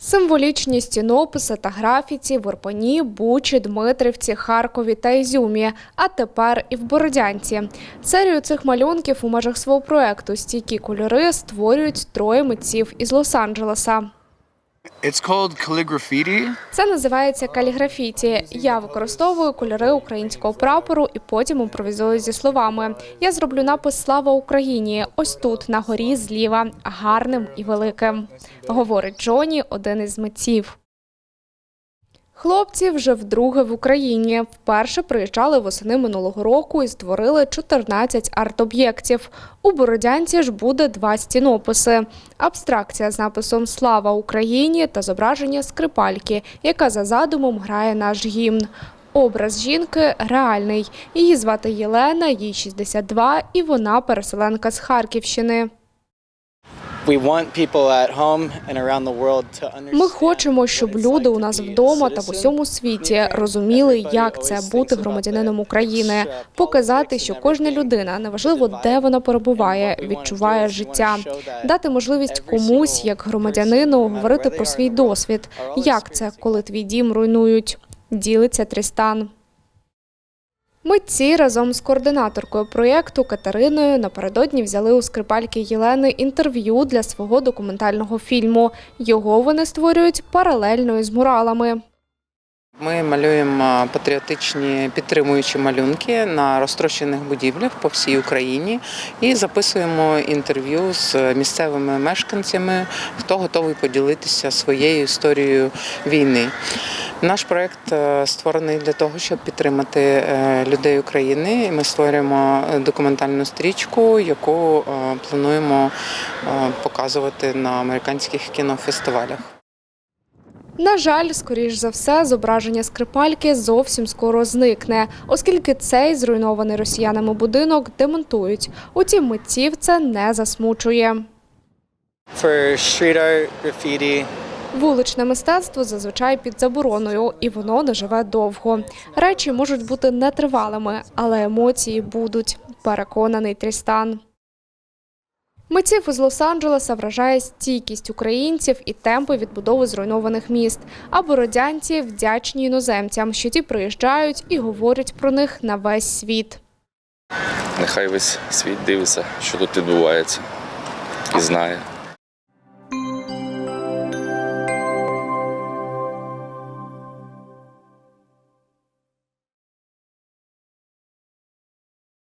Символічні стінописи та графіці в Орпані, Бучі, Дмитрівці, Харкові та Ізюмі, а тепер і в Бородянці. Серію цих малюнків у межах свого проекту Стійкі кольори створюють троє митців із Лос-Анджелеса. It's called calligraffiti. Це називається каліграфіті. Я використовую кольори українського прапору і потім імпровізую зі словами. Я зроблю напис Слава Україні! Ось тут, на горі зліва, гарним і великим, говорить Джоні, один із митців. Хлопці вже вдруге в Україні. Вперше приїжджали восени минулого року і створили 14 арт-об'єктів. У Бородянці ж буде два стінописи: абстракція з написом Слава Україні та зображення скрипальки, яка за задумом грає наш гімн. Образ жінки реальний. Її звати Єлена, їй 62, і вона переселенка з Харківщини. Ми хочемо, щоб люди у нас вдома та в усьому світі розуміли, як це бути громадянином України, показати, що кожна людина, неважливо де вона перебуває, відчуває життя, дати можливість комусь, як громадянину, говорити про свій досвід. Як це, коли твій дім руйнують? Ділиться Трістан. Митці разом з координаторкою проєкту Катериною напередодні взяли у скрипальки Єлени інтерв'ю для свого документального фільму. Його вони створюють паралельно із муралами. Ми малюємо патріотичні підтримуючі малюнки на розтрощених будівлях по всій Україні і записуємо інтерв'ю з місцевими мешканцями, хто готовий поділитися своєю історією війни. Наш проект е, створений для того, щоб підтримати е, людей України. Ми створюємо документальну стрічку, яку е, плануємо е, показувати на американських кінофестивалях. На жаль, скоріш за все, зображення скрипальки зовсім скоро зникне, оскільки цей зруйнований росіянами будинок демонтують. Утім, митців це не засмучує. For street art, graffiti, Вуличне мистецтво зазвичай під забороною, і воно не живе довго. Речі можуть бути нетривалими, але емоції будуть. Переконаний Трістан. Митців із Лос-Анджелеса вражає стійкість українців і темпи відбудови зруйнованих міст. А бородянці вдячні іноземцям, що ті приїжджають і говорять про них на весь світ. Нехай весь світ дивиться, що тут відбувається, і знає.